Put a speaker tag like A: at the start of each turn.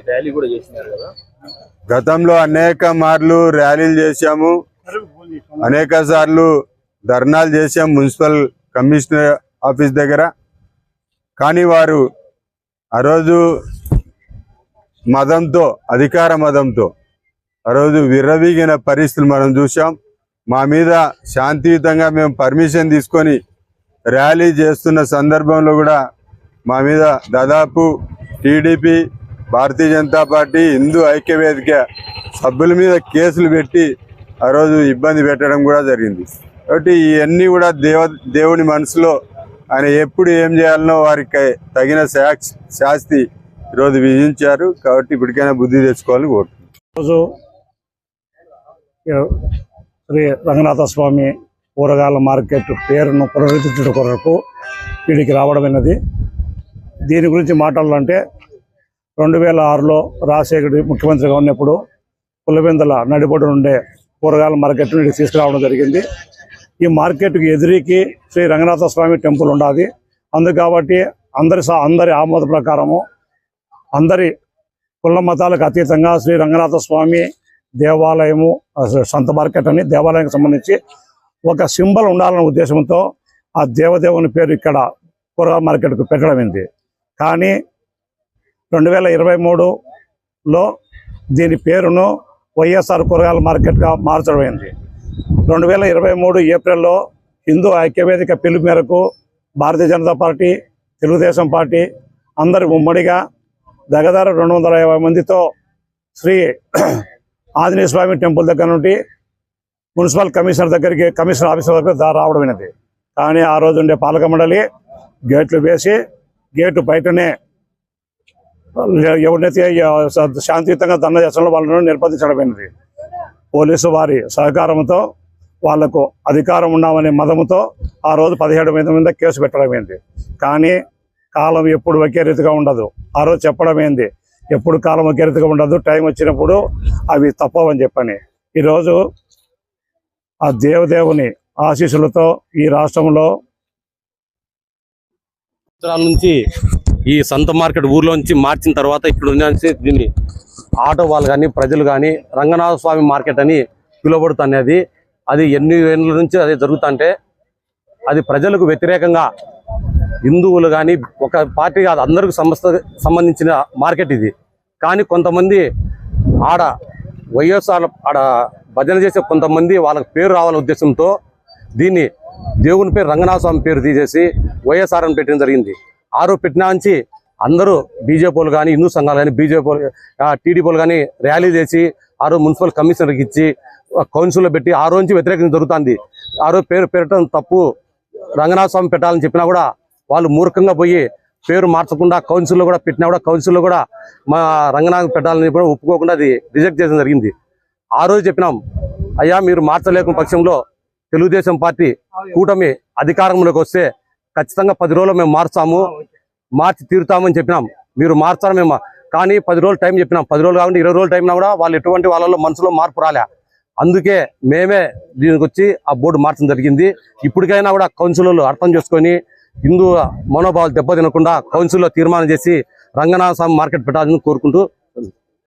A: Rally కూడా చేసినారు కదా?
B: గతంలో అనేక మార్లు ర్యాలీలు చేశాము. అనేక సార్లు ధర్నాలు చేశాం మున్సిపల్ కమిషనర్ ఆఫీస్ దగ్గర. కానీ వారు ఆ రోజు మదంతో అధికార మదంతో ఆ రోజు విర్రవీగిన పరిస్థితులు మనం చూసాం మా మీద శాంతియుతంగా మేము పర్మిషన్ తీసుకొని ర్యాలీ చేస్తున్న సందర్భంలో కూడా మా మీద దాదాపు టీడీపీ భారతీయ జనతా పార్టీ హిందూ ఐక్యవేదిక సభ్యుల మీద కేసులు పెట్టి ఆ రోజు ఇబ్బంది పెట్టడం కూడా జరిగింది. కాబట్టి ఇవన్నీ కూడా దేవ దేవుని మనసులో ఆయన ఎప్పుడు ఏం చేయాలనో వారికి తగిన శాక్- శాస్తి ఈరోజు విధించారు. కాబట్టి ఇప్పటికైనా బుద్ధి తెచ్చుకోవాలని కోరుతున్నాను
C: రోజు శ్రీ రంగనాథ స్వామి కూరగాయల మార్కెట్ పేరును పునరుద్ధరించడం కొరకు వీడికి రావడమైనది దీని గురించి మాట్లాడాలంటే రెండు వేల ఆరులో రాజశేఖర్ ముఖ్యమంత్రిగా ఉన్నప్పుడు పులివెందుల నడిబొడ్డు నుండే కూరగాయల మార్కెట్ తీసుకురావడం జరిగింది. ఈ మార్కెట్కి ఎదురికి శ్రీ రంగనాథ స్వామి టెంపుల్ ఉండాది. అందుకు కాబట్టి అందరి అందరి ఆమోద ప్రకారము అందరి కుల మతాలకు అతీతంగా శ్రీ రంగనాథ స్వామి దేవాలయము సంత మార్కెట్ అని దేవాలయానికి సంబంధించి ఒక సింబల్ ఉండాలనే ఉద్దేశంతో ఆ దేవదేవుని పేరు ఇక్కడ కూరగాయల మార్కెట్కు పెట్టడం కానీ రెండు వేల ఇరవై మూడులో దీని పేరును వైఎస్ఆర్ కూరగాయల మార్కెట్గా మార్చడమైంది. రెండు వేల ఇరవై మూడు ఏప్రిల్లో హిందూ ఐక్యవేదిక పిలుపు మేరకు భారతీయ జనతా పార్టీ తెలుగుదేశం పార్టీ అందరి ఉమ్మడిగా దగ్గర రెండు వందల యాభై మందితో శ్రీ ఆంజనేయ స్వామి టెంపుల్ దగ్గర నుండి మున్సిపల్ కమిషనర్ దగ్గరికి కమిషనర్ ఆఫీసర్ వరకు రావడమైనది కానీ ఆ రోజు ఉండే పాలక మండలి గేట్లు వేసి గేటు బయటనే ఎవరినైతే శాంతియుతంగా దండ చేసిన వాళ్ళను నిర్బంధించడమైనది. పోలీసు వారి సహకారంతో వాళ్ళకు అధికారం ఉన్నామనే మదముతో ఆ రోజు పదిహేడు మంది మీద కేసు పెట్టడమైంది. కానీ కాలం ఎప్పుడు ఒకే రీతిగా ఉండదు. ఆ రోజు చెప్పడమైంది ఎప్పుడు కాలం ఒకే రీతిగా ఉండదు టైం వచ్చినప్పుడు అవి తప్పవని చెప్పని. ఈరోజు ఆ దేవదేవుని ఆశీస్సులతో ఈ రాష్ట్రంలో
D: నుంచి ఈ సంత మార్కెట్ ఊర్లో నుంచి మార్చిన తర్వాత ఇక్కడ నుంచి దీన్ని ఆటో వాళ్ళు కానీ ప్రజలు కానీ రంగనాథ స్వామి మార్కెట్ అని పిలువబడుతున్నది. అది ఎన్ని ఏళ్ళ నుంచి అది జరుగుతుంటే అది ప్రజలకు వ్యతిరేకంగా హిందువులు కానీ ఒక పార్టీ కాదు అందరికి సంస్థ సంబంధించిన మార్కెట్ ఇది. కానీ కొంతమంది ఆడ వైఎస్ఆర్ ఆడ భజన చేసే కొంతమంది వాళ్ళకి పేరు రావాలనే ఉద్దేశంతో దీన్ని దేవుని పేరు రంగనాథ స్వామి పేరు తీసేసి వైఎస్ఆర్ అని పెట్టడం జరిగింది. ఆరో పెట్టినా నుంచి అందరూ బీజేపీ కానీ హిందూ సంఘాలు కానీ బీజేపీ టీడీపీలు కానీ ర్యాలీ చేసి ఆరో మున్సిపల్ కమిషనర్కి ఇచ్చి కౌన్సిల్లో పెట్టి ఆ రోజు నుంచి వ్యతిరేకంగా జరుగుతుంది. ఆ రోజు పేరు పెట్టడం తప్పు. రంగనాథ స్వామి పెట్టాలని చెప్పినా కూడా వాళ్ళు మూర్ఖంగా పోయి పేరు మార్చకుండా కౌన్సిల్లో కూడా పెట్టినా కూడా కౌన్సిల్లో కూడా మా రంగనాథ్ పెట్టాలని కూడా ఒప్పుకోకుండా అది రిజెక్ట్ చేయడం జరిగింది. ఆ రోజు చెప్పినాం అయ్యా మీరు మార్చలేకున్న పక్షంలో తెలుగుదేశం పార్టీ కూటమి అధికారంలోకి వస్తే ఖచ్చితంగా పది రోజులు మేము మార్చాము. మార్చి తీరుతామని చెప్పినాం. మీరు మార్చాలి మేము. కానీ పది రోజులు టైం చెప్పినాం. పది రోజులు కాకుండా ఇరవై రోజులు టైం కూడా వాళ్ళు ఎటువంటి వాళ్ళలో మనసులో మార్పు రాలే. అందుకే మేమే దీనికి వచ్చి ఆ బోర్డు మార్చడం జరిగింది. ఇప్పటికైనా కూడా కౌన్సిలర్లు అర్థం చేసుకొని హిందూ మనోభావాలు దెబ్బతినకుండా కౌన్సిల్లో తీర్మానం చేసి రంగనాథ స్వామి మార్కెట్ పెట్టాలని కోరుకుంటూ